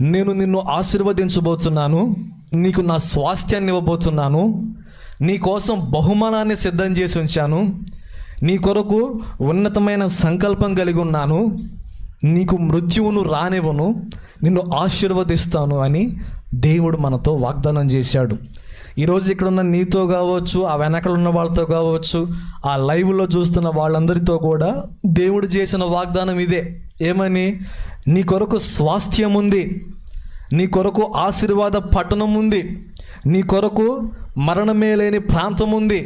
నేను నిన్ను ఆశీర్వదించబోతున్నాను నీకు నా స్వాస్థ్యాన్ని ఇవ్వబోతున్నాను నీ కోసం బహుమానాన్ని సిద్ధం చేసి ఉంచాను నీ కొరకు ఉన్నతమైన సంకల్పం కలిగి ఉన్నాను నీకు మృత్యువును రానివ్వను నిన్ను ఆశీర్వదిస్తాను అని దేవుడు మనతో వాగ్దానం చేశాడు. ఈరోజు ఇక్కడ ఉన్న నీతో కావచ్చు ఆ వెనకలు ఉన్న వాళ్ళతో కావచ్చు ఆ లైవ్లో చూస్తున్న వాళ్ళందరితో కూడా దేవుడు చేసిన వాగ్దానం ఇదే. ఏమని? నీ కొరకు స్వాస్థ్యం ఉంది నీ కొరకు ఆశీర్వాద పట్టణం ఉంది నీ కొరకు మరణమే లేని ప్రాంతం ఉంది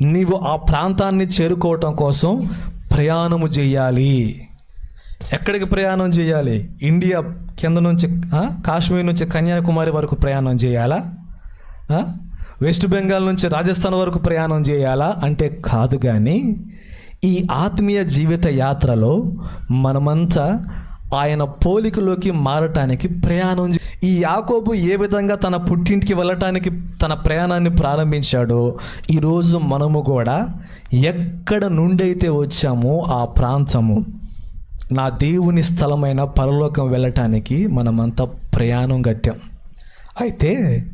నీవు ఆ ప్రాంతాన్ని చేరుకోవటం కోసం ప్రయాణము చేయాలి. ఎక్కడికి ప్రయాణం చేయాలి? ఇండియా కింద నుంచి కాశ్మీర్ నుంచి కన్యాకుమారి వరకు ప్రయాణం చేయాలా? వెస్ట్ బెంగాల్ నుంచి రాజస్థాన్ వరకు ప్రయాణం చేయాలా? అంటే కాదు కానీ ఈ ఆత్మీయ జీవిత యాత్రలో మనమంతా ఆయన పోలికలోకి మారటానికి ప్రయాణం చే- ఈ యాకోబు ఏ విధంగా తన పుట్టింటికి వెళ్ళటానికి తన ప్రయాణాన్ని ప్రారంభించాడో ఈరోజు మనము కూడా ఎక్కడ నుండైతే వచ్చామో ఆ ప్రాంతము నా దేవుని స్థలమైన పరలోకం వెళ్ళటానికి మనమంతా ప్రయాణం కట్టాం. అయితే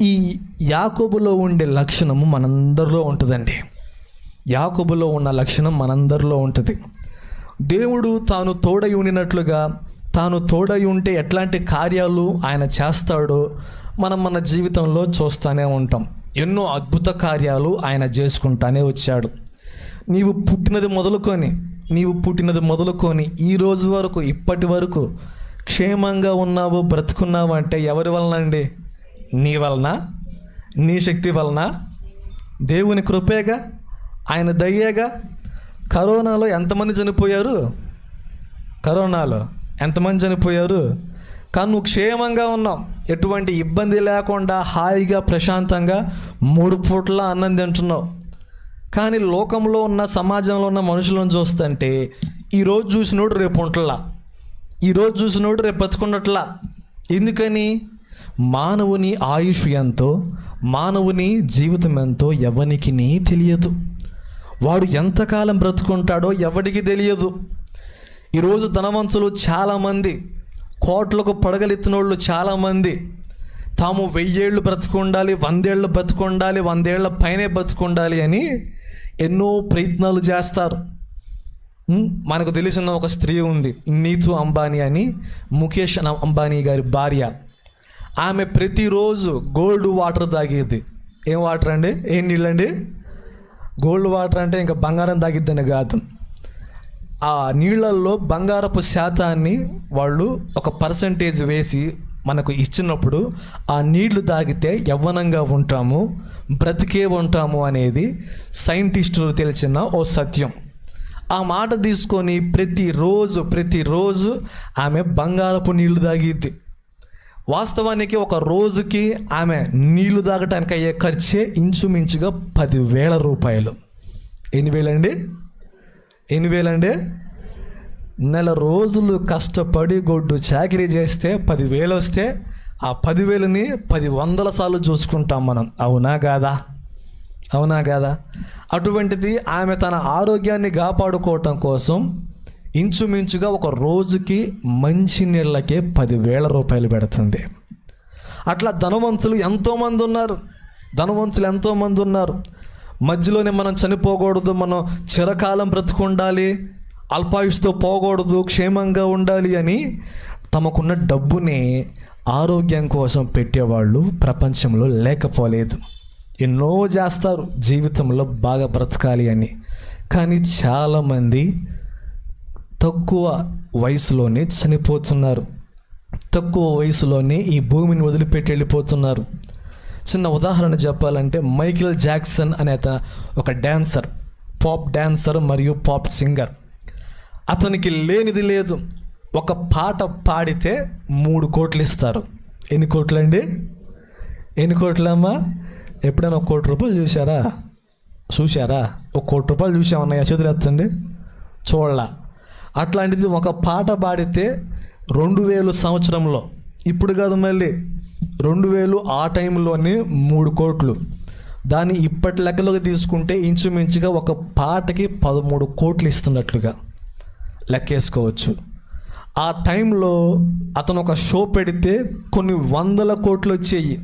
ఈ యాకోబులో ఉండే లక్షణము మనందరిలో ఉంటుందండి. యాకుబులో ఉన్న లక్షణం మనందరిలో ఉంటుంది. దేవుడు తాను తోడై ఉండినట్లుగా తాను తోడై ఉంటే ఎట్లాంటి కార్యాలు ఆయన చేస్తాడో మనం మన జీవితంలో చూస్తూనే ఉంటాం. ఎన్నో అద్భుత కార్యాలు ఆయన చేసుకుంటానే వచ్చాడు. నీవు పుట్టినది మొదలుకొని నీవు పుట్టినది మొదలుకొని ఈ రోజు వరకు ఇప్పటి వరకు క్షేమంగా ఉన్నావు బ్రతుకున్నావు అంటే ఎవరి వలన అండి? నీ వలన? నీ శక్తి వలన? దేవుని కృపేగా? ఆయన దయ్యేగా కరోనాలో ఎంతమంది చనిపోయారు? కరోనాలో ఎంతమంది చనిపోయారు? కానీ నువ్వు క్షేమంగా ఉన్నావు ఎటువంటి ఇబ్బంది లేకుండా హాయిగా ప్రశాంతంగా మూడు పూట్ల అన్నం తింటున్నావు కానీ లోకంలో ఉన్న సమాజంలో ఉన్న మనుషులను చూస్తుంటే ఈరోజు చూసినోడు రేపు ఉంటలా ఈరోజు చూసినోడు రేపు బతుకున్నట్లా. ఎందుకని? మానవుని ఆయుష్ ఎంతో మానవుని జీవితం ఎంతో ఎవనికి తెలియదు. వాడు ఎంతకాలం బ్రతుకుంటాడో ఎవడికి తెలియదు. ఈరోజు ధనవంతులు చాలామంది కోట్లకు పడగలెత్తినోళ్ళు చాలామంది. తాము వెయ్యేళ్ళు బ్రతుకుండాలి వందేళ్ళు బ్రతుకుండాలి వందేళ్ళ పైనే బ్రతుకుండాలి అని ఎన్నో ప్రయత్నాలు చేస్తారు. మనకు తెలిసిన ఒక స్త్రీ ఉంది నీతు అంబానీ అని ముఖేష్ అంబానీ గారి భార్య. ఆమె ప్రతిరోజు గోల్డ్ వాటర్ తాగేది. ఏం వాటర్ అండి? ఏం నీళ్ళండి? గోల్డ్ వాటర్ అంటే ఇంకా బంగారం తాగిద్దని కాదు. ఆ నీళ్ళల్లో బంగారపు శాతాన్ని వాళ్ళు ఒక పర్సంటేజ్ వేసి మనకు ఇచ్చినప్పుడు ఆ నీళ్ళు తాగితే యవ్వనంగా ఉంటాము బ్రతికే ఉంటాము అనేది సైంటిస్టులు తెలిసిన ఓ సత్యం. ఆ మాట తీసుకొని ప్రతిరోజు ప్రతిరోజు ఆమె బంగారపు నీళ్ళు తాగిద్ది. వాస్తవానికి ఒక రోజుకి ఆమె నీళ్ళు తాగటానికి అయ్యే ఖర్చే ఇంచుమించుగా పదివేల రూపాయలు. ఎన్ని వేలండి? ఎన్ని వేలండి? నెల రోజులు కష్టపడి గొడ్డు చాకరీ చేస్తే పదివేలు వస్తే ఆ పదివేలని పది వందల సార్లు చూసుకుంటాం మనం. అవునా కాదా? అవునా కాదా? అటువంటిది ఆమె తన ఆరోగ్యాన్ని కాపాడుకోవటం కోసం ఇంచుమించుగా ఒక రోజుకి మంచి నీళ్ళకే పదివేల రూపాయలు పెడుతుంది. అట్లా ధనవంతులు ఎంతోమంది ఉన్నారు. ధనవంతులు ఎంతోమంది ఉన్నారు. మధ్యలోనే మనం చనిపోకూడదు మనం చిరకాలం బ్రతుకుండాలి అల్పాయుష్తో పోకూడదు క్షేమంగా ఉండాలి అని తమకున్న డబ్బుని ఆరోగ్యం కోసం పెట్టేవాళ్ళు ప్రపంచంలో లేకపోలేదు. ఎన్నో చేస్తారు జీవితంలో బాగా బ్రతకాలి అని. కానీ చాలామంది తక్కువ వయసులోనే చనిపోతున్నారు. తక్కువ వయసులోనే ఈ భూమిని వదిలిపెట్టి వెళ్ళిపోతున్నారు. చిన్న ఉదాహరణ చెప్పాలంటే మైకిల్ జాక్సన్ అనే అతను ఒక డ్యాన్సర్ పాప్ డ్యాన్సర్ మరియు పాప్ సింగర్. అతనికి లేనిది లేదు. ఒక పాట పాడితే మూడు కోట్లు ఇస్తారు. ఎన్ని కోట్లు అండి ఎన్ని కోట్లమ్మా? ఎప్పుడైనా ఒక కోటి రూపాయలు చూశారా? చూశారా? ఒక కోటి రూపాయలు చూసామన్నాయా చేతులు ఎత్తండి. చూడలా. అట్లాంటిది ఒక పాట పాడితే రెండు వేలు సంవత్సరంలో. ఇప్పుడు కాదు మళ్ళీ. రెండు వేలు ఆ టైంలోనే మూడు కోట్లు. దాన్ని ఇప్పటి లెక్కలోకి తీసుకుంటే ఇంచుమించుగా ఒక పాటకి పదమూడు కోట్లు ఇస్తున్నట్లుగా లెక్కేసుకోవచ్చు. ఆ టైంలో అతను ఒక షో పెడితే కొన్ని వందల కోట్లు వచ్చాయి.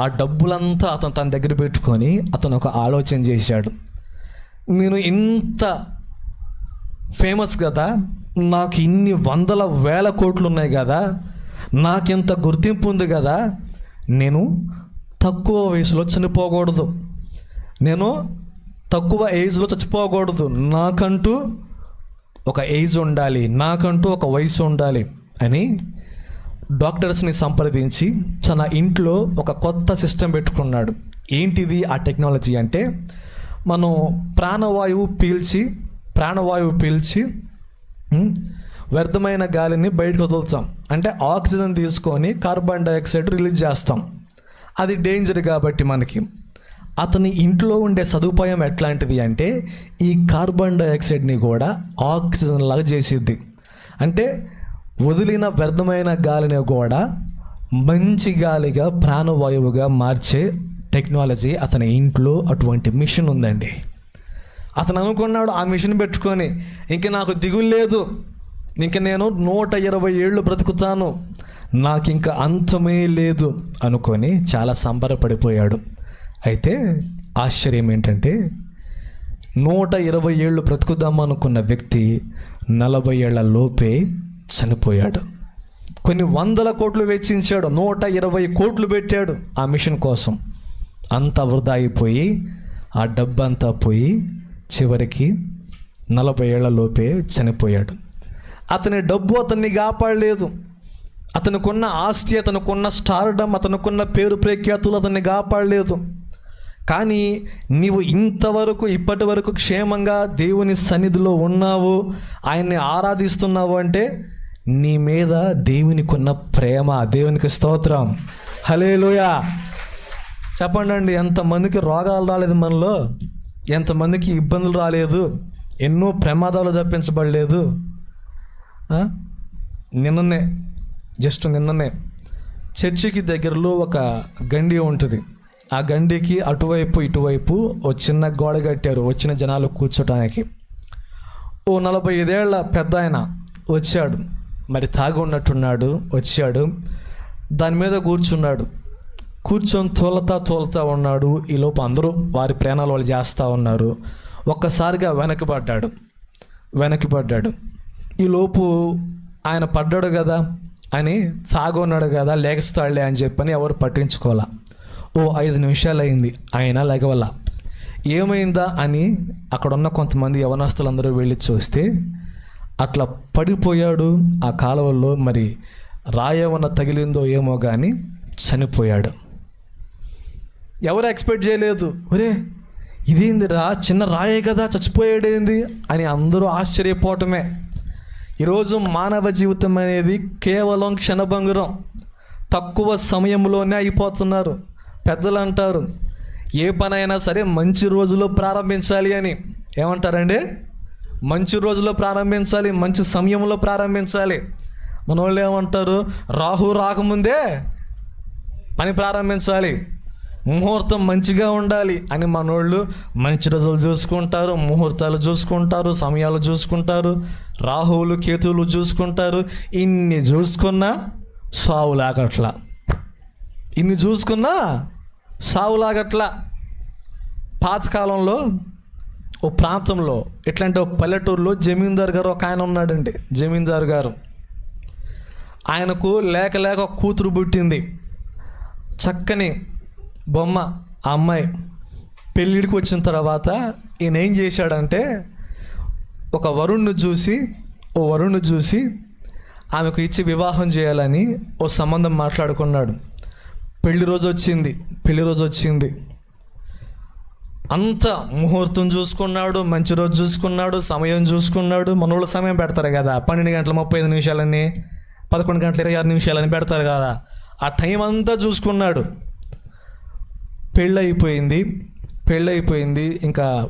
ఆ డబ్బులంతా అతను తన దగ్గర పెట్టుకొని అతను ఒక ఆలోచన చేశాడు. నేను ఇంత ఫేమస్ కదా. నాకు ఇన్ని వందల వేల కోట్లు ఉన్నాయి కదా. నాకింత గుర్తింపు ఉంది కదా. నేను తక్కువ వయసులో చనిపోకూడదు. నేను తక్కువ ఏజ్లో చచ్చిపోకూడదు. నాకంటూ ఒక ఏజ్ ఉండాలి. నాకంటూ ఒక వయసు ఉండాలి అని డాక్టర్స్ని సంప్రదించి తన ఇంట్లో ఒక కొత్త సిస్టమ్ పెట్టుకున్నాడు. ఏంటిది ఆ టెక్నాలజీ అంటే? మనం ప్రాణవాయువు పీల్చి ప్రాణవాయువు పీల్చి వ్యర్థమైన గాలిని బయటకు వదులుతాం. అంటే ఆక్సిజన్ తీసుకొని కార్బన్ డైఆక్సైడ్ రిలీజ్ చేస్తాం. అది డేంజర్ కాబట్టి మనకి. అతని ఇంట్లో ఉండే సదుపాయం ఎట్లాంటిది అంటే ఈ కార్బన్ డైఆక్సైడ్ని కూడా ఆక్సిజన్ లాగా చేసిద్ది. అంటే వదిలిన వ్యర్థమైన గాలిని కూడా మంచి గాలిగా ప్రాణవాయువుగా మార్చే టెక్నాలజీ అతని ఇంట్లో అటువంటి మిషన్ ఉందండి. అతను అనుకున్నాడు ఆ మిషన్ పెట్టుకొని. ఇంక నాకు దిగులు లేదు. ఇంక నేను నూట ఇరవై ఏళ్ళు బ్రతుకుతాను. నాకు ఇంకా అంతమే లేదు అనుకొని చాలా సంబరపడిపోయాడు. అయితే ఆశ్చర్యం ఏంటంటే నూట ఇరవై ఏళ్ళు బ్రతుకుదాం అనుకున్న వ్యక్తి నలభై ఏళ్ళ లోపే చనిపోయాడు. కొన్ని వందల కోట్లు వెచ్చించాడు. నూట ఇరవై కోట్లు పెట్టాడు ఆ మిషన్ కోసం. అంతా వృధా అయిపోయి ఆ డబ్బంతా పోయి చివరికి నలభై ఏళ్ళలోపే చనిపోయాడు. అతని డబ్బు అతన్ని కాపాడలేదు. అతనుకున్న ఆస్తి అతనుకున్న స్టార్డమ్ అతనుకున్న పేరు ప్రఖ్యాతులు అతన్ని కాపాడలేదు. కానీ నీవు ఇంతవరకు ఇప్పటి వరకు క్షేమంగా దేవుని సన్నిధిలో ఉన్నావు ఆయన్ని ఆరాధిస్తున్నావు అంటే నీ మీద దేవునికున్న ప్రేమ దేవునికి స్తోత్రం. హలేలుయా చెప్పండి అండి ఎంతమందికి రోగాలు రాలేదు మనలో? ఎంతమందికి ఇబ్బందులు రాలేదు ఎన్నో ప్రమాదాలు తప్పించబడలేదు. నిన్ననే జస్ట్ నిన్ననే చర్చికి దగ్గరలో ఒక గండి ఉంటుంది. ఆ గండికి అటువైపు ఇటువైపు ఓ చిన్న గోడ కట్టారు వచ్చిన జనాలు కూర్చోటానికి. ఓ నలభై ఐదేళ్ళ పెద్ద ఆయన వచ్చాడు. మరి తాగి ఉన్నట్టున్నాడు వచ్చాడు. దాని మీద కూర్చున్నాడు. కూర్చొని తోలతా తోలుతా ఉన్నాడు. ఈ లోపు అందరూ వారి ప్రయాణాలు వాళ్ళు చేస్తూ ఉన్నారు. ఒక్కసారిగా వెనకబడ్డాడు. వెనక్కి ఈ లోపు ఆయన పడ్డాడు కదా? అని సాగున్నాడు కదా? లేగస్తాడులే అని చెప్పని ఎవరు పట్టించుకోవాలా ఓ ఐదు నిమిషాలు అయింది ఆయన లేగవల్ల ఏమైందా అని అక్కడున్న కొంతమంది యవనస్తులందరూ వెళ్ళి చూస్తే అట్లా పడిపోయాడు. ఆ కాలువల్లో మరి రాయవన తగిలిందో ఏమో కానీ చనిపోయాడు. ఎవరు ఎక్స్పెక్ట్ చేయలేదు? ఒరే ఇదేందిరా? చిన్న రాయే కదా చచ్చిపోయాడేంది? అని అందరూ ఆశ్చర్యపోవటమే. ఈరోజు మానవ జీవితం అనేది కేవలం క్షణభంగురం. తక్కువ సమయంలోనే అయిపోతున్నారు. పెద్దలు అంటారు ఏ పనైనా సరే మంచి రోజులో ప్రారంభించాలి అని. ఏమంటారండి? మంచి రోజులో ప్రారంభించాలి మంచి సమయంలో ప్రారంభించాలి. మన వాళ్ళు ఏమంటారు? రాహు రాకముందే పని ప్రారంభించాలి. ముహూర్తం మంచిగా ఉండాలి అని మనోళ్ళు మంచి రోజులు చూసుకుంటారు ముహూర్తాలు చూసుకుంటారు సమయాలు చూసుకుంటారు రాహువులు కేతువులు చూసుకుంటారు. ఇన్ని చూసుకున్నా సావులాగట్లా ఇన్ని చూసుకున్నా సావులాగట్లా పాతకాలంలో ఓ ప్రాంతంలో ఎట్లాంటి ఒక పల్లెటూరులో జమీందార్ గారు ఒక ఆయన ఉన్నాడండి జమీందార్ గారు. ఆయనకు లేక లేక కూతురు పుట్టింది. చక్కని బొమ్మ ఆ అమ్మాయి పెళ్ళిడికి వచ్చిన తర్వాత ఈయన ఏం చేశాడంటే ఒక వరుణ్ను చూసి ఓ వరుణ్ను చూసి ఆమెకు ఇచ్చి వివాహం చేయాలని ఓ సంబంధం మాట్లాడుకున్నాడు. పెళ్ళి రోజు వచ్చింది పెళ్ళి రోజు వచ్చింది. అంత ముహూర్తం చూసుకున్నాడు మంచి రోజు చూసుకున్నాడు సమయం చూసుకున్నాడు మనోళ్ళు సమయం పెడతారు కదా. పన్నెండు గంటల ముప్పై ఐదు నిమిషాలని పదకొండు గంటల ఇరవై ఆరు నిమిషాలని పెడతారు కదా. ఆ టైం అంతా చూసుకున్నాడు. పెళ్ళైపోయింది పెళ్ళైపోయింది ఇంకా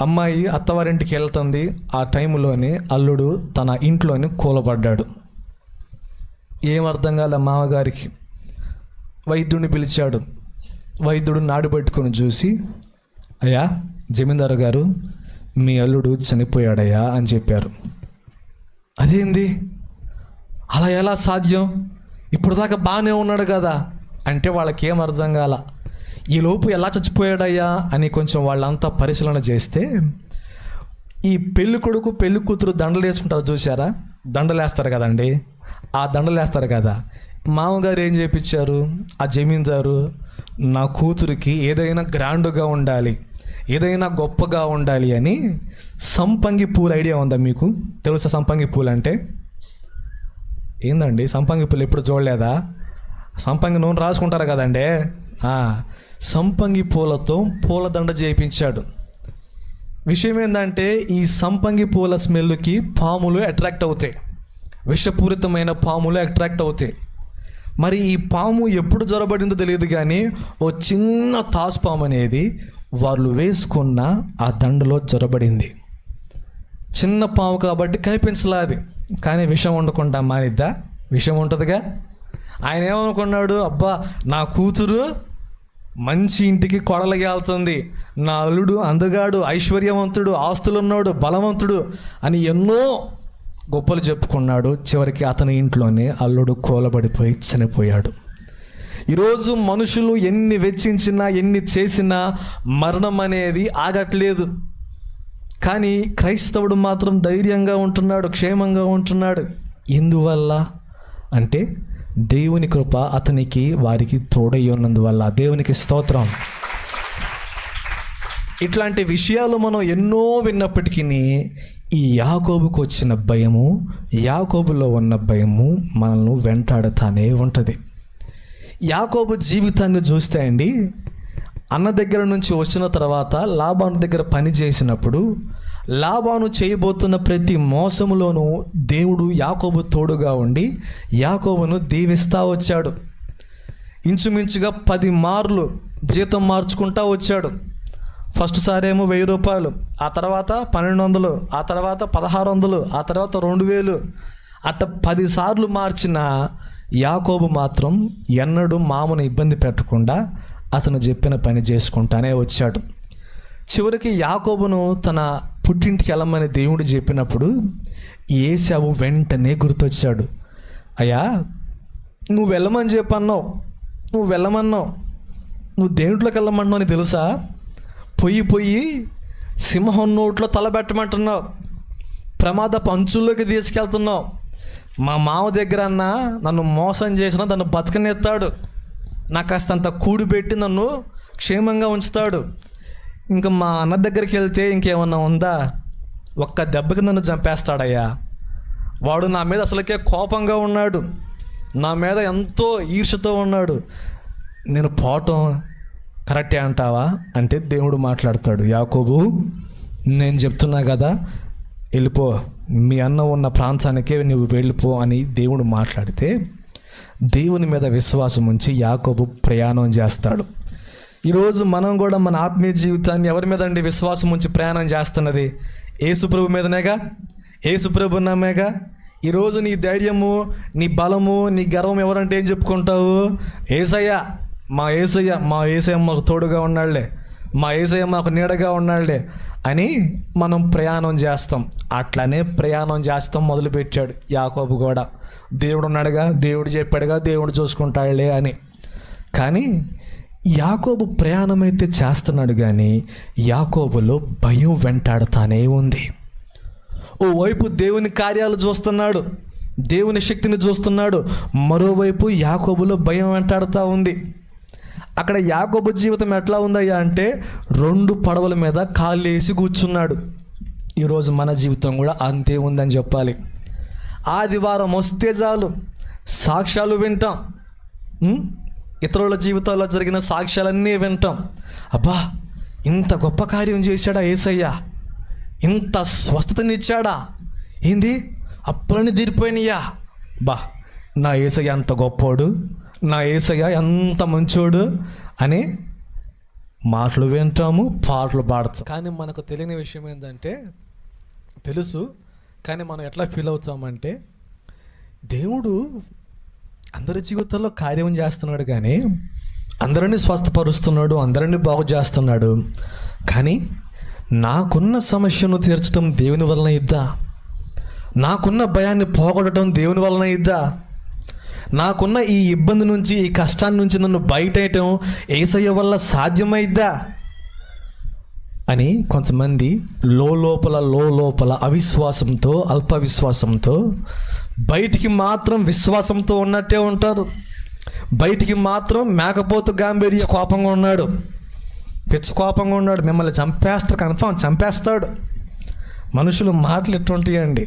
అమ్మాయి అత్తవారింటికి వెళ్తుంది ఆ టైంలోనే అల్లుడు తన ఇంట్లోనే కూలబడ్డాడు. ఏం అర్థం కాలే మామగారికి. వైద్యుడిని పిలిచాడు. వైద్యుడు నాడు పట్టుకొని చూసి అయ్యా జమీందారు గారు మీ అల్లుడు చనిపోయాడయ్యా అని చెప్పారు. అదేంది? అలా ఎలా సాధ్యం? ఇప్పుడు దాకా బాగానే ఉన్నాడు కదా అంటే వాళ్ళకి అర్థం కాల. ఈ లోపు ఎలా చచ్చిపోయాడయ్యా అని కొంచెం వాళ్ళంతా పరిశీలన చేస్తే ఈ పెళ్ళి కొడుకు పెళ్ళి కూతురు దండలు వేసుకుంటారు చూసారా దండలు వేస్తారు కదండి. ఆ దండలు వేస్తారు కదా. మామగారు ఏం చేపించారు? ఆ జమీందారు నా కూతురికి ఏదైనా గ్రాండ్గా ఉండాలి ఏదైనా గొప్పగా ఉండాలి అని సంపంగి పూలు ఐడియా ఉందా మీకు? తెలుసా సంపంగి పూలు అంటే ఏందండి? సంపంగి పూలు ఎప్పుడు చూడలేదా? సంపంగి నూనె రాసుకుంటారు కదండి. సంపంగి పూలతో పూలదండ చేయించాడు. విషయం ఏంటంటే ఈ సంపంగి పూల స్మెల్కి పాములు అట్రాక్ట్ అవుతాయి. విషపూరితమైన పాములు అట్రాక్ట్ అవుతాయి. మరి ఈ పాము ఎప్పుడు జ్వరబడిందో తెలియదు కానీ ఓ చిన్న తాసుపాము అనేది వాళ్ళు వేసుకున్న ఆ దండలో జ్వరబడింది చిన్న పాము కాబట్టి కనిపించలాది కానీ విషం ఉండకుండా మానిద్దా? విషం ఉంటుందిగా? ఆయన ఏమనుకున్నాడు? అబ్బా నా కూతురు మంచి ఇంటికి కొడలగేళ్తుంది నా అల్లుడు అందగాడు ఐశ్వర్యవంతుడు ఆస్తులున్నాడు బలవంతుడు అని ఎన్నో గొప్పలు చెప్పుకున్నాడు. చివరికి అతని ఇంట్లోనే అల్లుడు కూలబడిపోయి చనిపోయాడు. ఈరోజు మనుషులు ఎన్ని వెచ్చించినా ఎన్ని చేసినా మరణం అనేది ఆగట్లేదు. కానీ క్రైస్తవుడు మాత్రం ధైర్యంగా ఉంటున్నాడు క్షేమంగా ఉంటున్నాడు. ఎందువల్ల? అంటే దేవుని కృప అతనికి వారికి తోడై ఉన్నందువల్ల దేవునికి స్తోత్రం. ఇట్లాంటి విషయాలు మనం ఎన్నో విన్నప్పటికీ ఈ యాకోబుకు వచ్చిన భయము యాకోబులో ఉన్న భయము మనల్ని వెంటాడుతానే ఉంటుంది. యాకోబు జీవితాన్ని చూస్తే అండి అన్న దగ్గర నుంచి వచ్చిన తర్వాత లాభాన్ దగ్గర పని చేసినప్పుడు లాభాను చేయబోతున్న ప్రతి మోసములోనూ దేవుడు యాకోబు తోడుగా ఉండి యాకోబును దీవిస్తా వచ్చాడు. ఇంచుమించుగా పది మార్లు జీతం మార్చుకుంటా వచ్చాడు. ఫస్ట్ సారేమో ఏమో వెయ్యి రూపాయలు ఆ తర్వాత పన్నెండు వందలు ఆ తర్వాత పదహారు వందలు ఆ తర్వాత రెండు వేలు అట్ట పదిసార్లు మార్చిన యాకోబు మాత్రం ఎన్నడూ మామను ఇబ్బంది పెట్టకుండా అతను చెప్పిన పని చేసుకుంటానే వచ్చాడు. చివరికి యాకోబును తన పుట్టింటికి వెళ్ళమని దేవుడు చెప్పినప్పుడు ఏసావు వెంటనే గుర్తొచ్చాడు. అయ్యా నువ్వు వెళ్ళమని చెప్పన్నావు. నువ్వు వెళ్ళమన్నావు. నువ్వు దేంట్లోకి వెళ్ళమన్నావు అని తెలుసా? పొయ్యి పొయ్యి సింహం నోట్లో తలబెట్టమంటున్నావు ప్రమాద పంచుల్లోకి తీసుకెళ్తున్నావు. మా మామ దగ్గర అన్న నన్ను మోసం చేసిన నన్ను బతకనెత్తాడు నాకు కాస్తంత అంత కూడిపెట్టి నన్ను క్షేమంగా ఉంచుతాడు. ఇంకా మా అన్న దగ్గరికి వెళ్తే ఇంకేమన్నా ఉందా? ఒక్క దెబ్బకి నన్ను చంపేస్తాడయ్యా. వాడు నా మీద అసలుకే కోపంగా ఉన్నాడు. నా మీద ఎంతో ఈర్షతో ఉన్నాడు. నేను పోవటం కరెక్టే అంటావా? అంటే దేవుడు మాట్లాడతాడు యాకోబు నేను చెప్తున్నా కదా వెళ్ళిపో. మీ అన్న ఉన్న ప్రాంతానికే నువ్వు వెళ్ళిపో అని దేవుడు మాట్లాడితే దేవుని మీద విశ్వాసం ఉంచి యాకోబు ప్రయాణం చేస్తాడు. ఈరోజు మనం కూడా మన ఆత్మీయ జీవితాన్ని ఎవరి మీద అండి విశ్వాసం ఉంచి ప్రయాణం చేస్తున్నది? ఏసుప్రభు మీదనేగా? ఏసుప్రభు నమ్మేగా? ఈరోజు నీ ధైర్యము నీ బలము నీ గర్వం ఎవరంటే ఏం చెప్పుకుంటావు? ఏసయ్య మా ఏసయ్య మా ఏసయ్య మాకు తోడుగా ఉన్నాడులే మా ఏసయ్య మాకు నీడగా ఉన్నాడులే అని మనం ప్రయాణం చేస్తాం. అట్లనే ప్రయాణం చేస్తాం మొదలుపెట్టాడు యాకోబు కూడా. దేవుడు ఉన్నాడుగా దేవుడు చెప్పాడుగా దేవుడు చూసుకుంటాడులే అని. కానీ యాకోబు ప్రయాణం అయితే చేస్తున్నాడు కానీ యాకోబులో భయం వెంటాడుతానే ఉంది. ఓవైపు దేవుని కార్యాలు చూస్తున్నాడు దేవుని శక్తిని చూస్తున్నాడు మరోవైపు యాకోబులో భయం వెంటాడుతూ ఉంది. అక్కడ యాకోబు జీవితం ఎట్లా ఉందయ్యా అంటే రెండు పడవల మీద కాళ్ళు వేసి కూర్చున్నాడు. ఈరోజు మన జీవితం కూడా అంతే ఉందని చెప్పాలి. ఆదివారం వస్తే చాలు. సాక్ష్యాలు వింటాం. ఇతరుల జీవితాల్లో జరిగిన సాక్ష్యాలన్నీ వింటాం. అబ్బా ఇంత గొప్ప కార్యం చేశాడా ఏసయ్యా? ఇంత స్వస్థతనిచ్చాడా? ఏంది? అప్పులని తీరిపోయినయ్యా. బా నా ఏసయ్య అంత గొప్పోడు నా ఏసయ్య ఎంత మంచోడు అని మాటలు వింటాము పాటలు పాడతాం కానీ మనకు తెలియని విషయం ఏంటంటే తెలుసు కానీ మనం ఎట్లా ఫీల్ అవుతామంటే దేవుడు అందరి జీవితాల్లో కార్యం చేస్తున్నాడు కానీ అందరినీ స్వస్థపరుస్తున్నాడు అందరినీ బాగు చేస్తున్నాడు. కానీ నాకున్న సమస్యను తీర్చడం దేవుని వలన ఇద్దా? నాకున్న భయాన్ని పోగొట్టడం దేవుని వలన ఇద్దా? నాకున్న ఈ ఇబ్బంది నుంచి ఈ కష్టాన్ని నుంచి నన్ను బయటేయటం ఏసయ్య వల్ల సాధ్యమైద్దా? అని కొంతమంది లోపల లోపల అవిశ్వాసంతో అల్ప విశ్వాసంతో బయటికి మాత్రం విశ్వాసంతో ఉన్నట్టే ఉంటారు. బయటికి మాత్రం మేకపోతు గాంభీర్య కోపంగా ఉన్నాడు. పిచ్చు కోపంగా ఉన్నాడు. మిమ్మల్ని చంపేస్తాడు కన్ఫామ్ చంపేస్తాడు. మనుషులు మాటలు ఎట్టుంటాయండి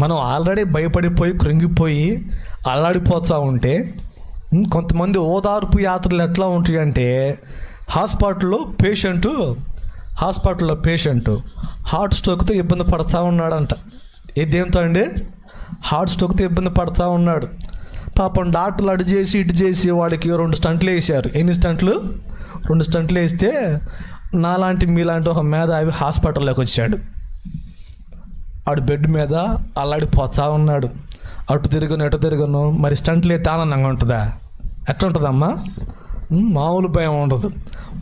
మనం ఆల్రెడీ భయపడిపోయి కృంగిపోయి అల్లాడిపోతూ ఉంటే కొంతమంది ఓదార్పు యాత్రలు ఎట్లా ఉంటాయంటే హాస్పిటల్లో పేషెంటు హాస్పిటల్లో పేషెంటు హార్ట్ స్ట్రోక్తో ఇబ్బంది పడుతూ ఉన్నాడంట. ఇది దేంతో అండి? హార్ట్ స్ట్రోక్తో ఇబ్బంది పడుతూ ఉన్నాడు. పాపం డాక్టర్లు అటు చేసి ఇటు చేసి వాడికి రెండు స్టంట్లు వేసారు ఎన్ని స్టంట్లు? రెండు స్టంట్లు వేస్తే నాలాంటి మీలాంటి ఒక మేధావి హాస్పిటల్లోకి వచ్చాడు. ఆడు బెడ్ మీద అల్లాడిపోతా ఉన్నాడు. అటు తిరుగును ఎటు తిరుగును మరి స్టంట్లు అయితే ఆనందంగా ఉంటుందా? ఎట్లా ఉంటుందమ్మా మామూలు భయం ఉండదు.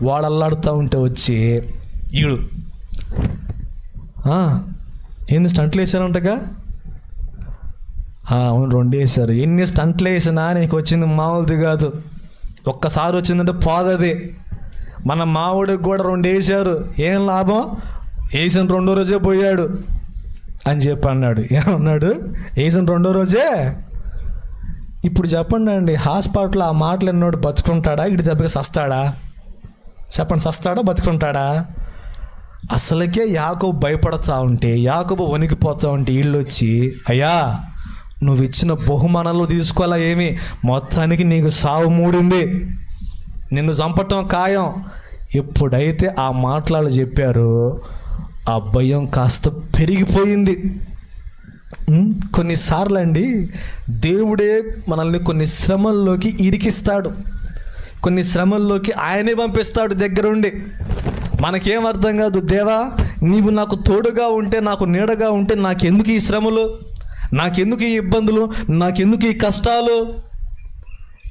వాడు అల్లాడుతూ ఉంటే వచ్చి ఈడు ఏంది స్టంట్లు వేసారంటగా అవును రెండు వేసారు ఎన్ని స్టంట్లు వేసినా నీకు వచ్చింది మామూలుది కాదు. ఒక్కసారి వచ్చిందంటే పోదది. మన మావుడికి కూడా రెండు వేసారు. ఏం లాభం? వేసిన రెండో రోజే పోయాడు. అని చెప్పి అన్నాడు. ఏమన్నాడు వేసిన రెండో రోజే? ఇప్పుడు చెప్పండి అండి హాస్పిటల్లో ఆ మాటలు ఎన్నోడు బతుకుంటాడా? ఇటు దెబ్బకి సస్తాడా? చెప్పండి సస్తాడా? బతుకుంటాడా? అసలుకే యాకోబు భయపడతా ఉంటే యాకోబు వణికిపోతా ఉంటే వీళ్ళు వచ్చి అయ్యా నువ్వు ఇచ్చిన బహుమానాలు తీసుకోవాలా ఏమి? మొత్తానికి నీకు సావు మూడింది. నిన్ను చంపటం ఖాయం. ఎప్పుడైతే ఆ మాటలు చెప్పారో ఆ భయం కాస్త పెరిగిపోయింది. కొన్నిసార్లు అండి దేవుడే మనల్ని కొన్ని శ్రమల్లోకి ఇరికిస్తాడు. కొన్ని శ్రమల్లోకి ఆయనే పంపిస్తాడు దగ్గరుండి. మనకేం అర్థం కాదు దేవా నీవు నాకు తోడుగా ఉంటే నాకు నీడగా ఉంటే నాకెందుకు ఈ శ్రమలు? నాకెందుకు ఈ ఇబ్బందులు? నాకెందుకు ఈ కష్టాలు?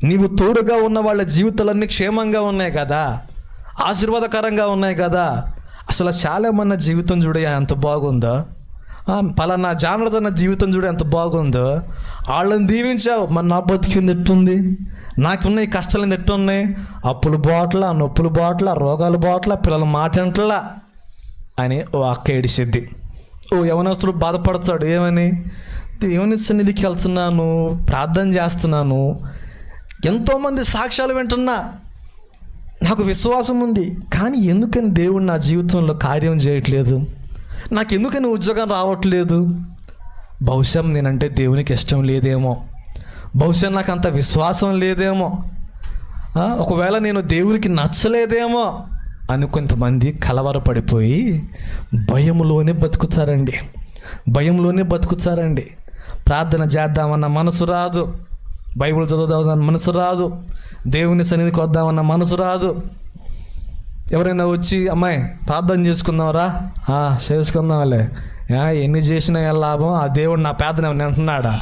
నీవు తోడుగా ఉన్న వాళ్ళ జీవితాలన్నీ క్షేమంగా ఉన్నాయి కదా? ఆశీర్వాదకరంగా ఉన్నాయి కదా? అసలు శాలేమన్న జీవితం చూడే ఎంత బాగుందో. పలానా జానర్స్ అన్న జీవితం చూడే ఎంత బాగుందో. వాళ్ళని దీవించావు. మరి నా బతికింది ఎట్టుంది? నాకున్న ఈ కష్టాలు ఎట్టున్నాయి? అప్పులు బాట్ల నొప్పులు బాట్ల రోగాలు బాట్ల పిల్లల మాట అని ఓ అక్క ఏడిసిద్ది. ఓ యవనస్తుడు బాధపడతాడు ఏమని? దేవుని సన్నిధికి వెళ్తున్నాను ప్రార్థన చేస్తున్నాను. ఎంతోమంది సాక్ష్యాలు వింటున్నా నాకు విశ్వాసం ఉంది. కానీ ఎందుకని దేవుడు నా జీవితంలో కార్యం చేయట్లేదు? నాకు ఎందుకని ఉద్యోగం రావట్లేదు? బహుశా నేనంటే దేవునికి ఇష్టం లేదేమో. బహుశా నాకు అంత విశ్వాసం లేదేమో. ఒకవేళ నేను దేవునికి నచ్చలేదేమో అని కొంతమంది కలవరపడిపోయి భయంలోనే బతుకుతారండి. భయంలోనే బతుకుతారండి. ప్రార్థన చేద్దామన్న మనసు రాదు. బైబిల్ చదువుదామన్న మనసు రాదు. దేవుని సన్నిధికి వద్దామన్న మనసు రాదు. ఎవరైనా వచ్చి అమ్మాయి ప్రార్థన చేసుకుందాంరా? "ఆ, చేసుకుందాంలే. ఎన్ని చేసినా ఏం లాభం? ఆ దేవుడు నా పేదన వింటున్నాడా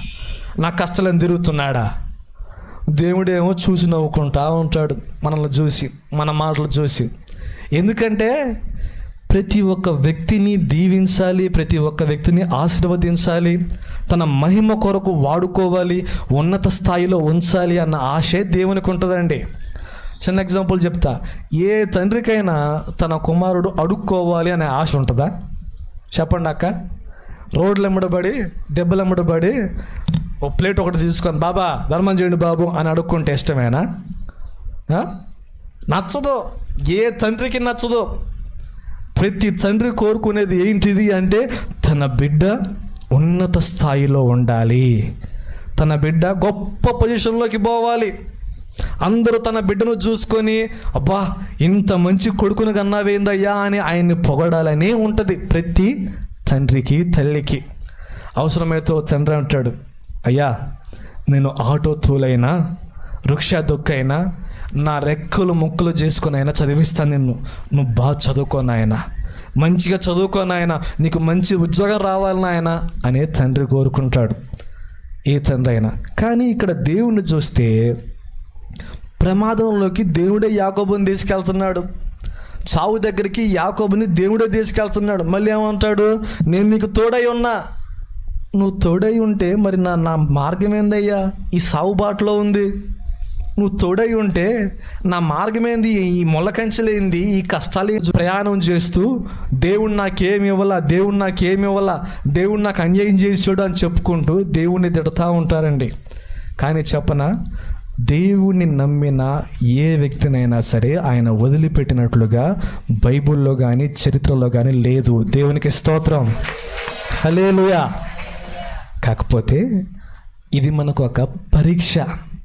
నా కష్టాలను తిరుగుతున్నాడా? దేవుడేమో చూసి నవ్వుకుంటా ఉంటాడు మనల్ని చూసి మన మాటలు చూసి. ఎందుకంటే ప్రతి ఒక్క వ్యక్తిని దీవించాలి ప్రతి ఒక్క వ్యక్తిని ఆశీర్వదించాలి తన మహిమ కొరకు వాడుకోవాలి ఉన్నత స్థాయిలో ఉంచాలి అన్న ఆశే దేవునికి ఉంటుందండి. చిన్న ఎగ్జాంపుల్ చెప్తా. ఏ తండ్రికైనా తన కుమారుడు అడుక్కోవాలి అనే ఆశ ఉంటుందా? చెప్పండి అక్క. రోడ్లు ఎమ్మడబడి దెబ్బలు ఎమ్మడబడి ఓ ప్లేట్ ఒకటి తీసుకొని బాబా ధర్మం చేయండి బాబు అని అడుక్కుంటే ఇష్టమేనా? నచ్చదు. ఏ తండ్రికి నచ్చదు. ప్రతి తండ్రి కోరుకునేది ఏంటిది అంటే తన బిడ్డ ఉన్నత స్థాయిలో ఉండాలి. తన బిడ్డ గొప్ప పొజిషన్లోకి పోవాలి. అందరూ తన బిడ్డను చూసుకొని అబ్బా ఇంత మంచి కొడుకును కన్నావేందయ్యా? అని ఆయన్ని పొగడాలని ఉంటుంది ప్రతి తండ్రికి తల్లికి. అవసరమైతే తండ్రి అంటాడు అయ్యా నేను ఆటో తూలైనా వృక్ష దొక్కైనా నా రెక్కలు ముక్కలు చేసుకొని అయినా చదివిస్తాను నిన్ను. నువ్వు బాగా చదువుకోను ఆయన మంచిగా చదువుకోను ఆయన నీకు మంచి ఉద్యోగం రావాలి నాయన అనే తండ్రి కోరుకుంటాడు. ఏ తండ్రి అయినా. కానీ ఇక్కడ దేవుణ్ణి చూస్తే ప్రమాదంలోకి దేవుడే యాకోబుని తీసుకెళ్తున్నాడు. చావు దగ్గరికి యాకోబుని దేవుడే తీసుకెళ్తున్నాడు. మళ్ళీ ఏమంటాడు? నేను నీకు తోడై ఉన్నా. నువ్వు తోడై ఉంటే మరి నా నా మార్గం ఏందయ్యా? ఈ సావుబాటులో ఉంది. నువ్వు తోడై ఉంటే నా మార్గమేంది? ఈ మొలకంచలేంది ఈ కష్టాలు ప్రయాణం చేస్తూ దేవుడు నాకేమి ఇవ్వాలా? దేవుడు నాకేమి ఇవ్వాలా? దేవుడు నాకు అన్యాయం చేసి అని చెప్పుకుంటూ దేవుణ్ణి తిడతా ఉంటారండి. కానీ చెప్పన? దేవుణ్ణి నమ్మిన ఏ వ్యక్తినైనా సరే ఆయన వదిలిపెట్టినట్లుగా బైబిల్లో కానీ చరిత్రలో కానీ లేదు. దేవునికి స్తోత్రం. హలేలుయా కాకపోతే ఇది మనకు ఒక పరీక్ష.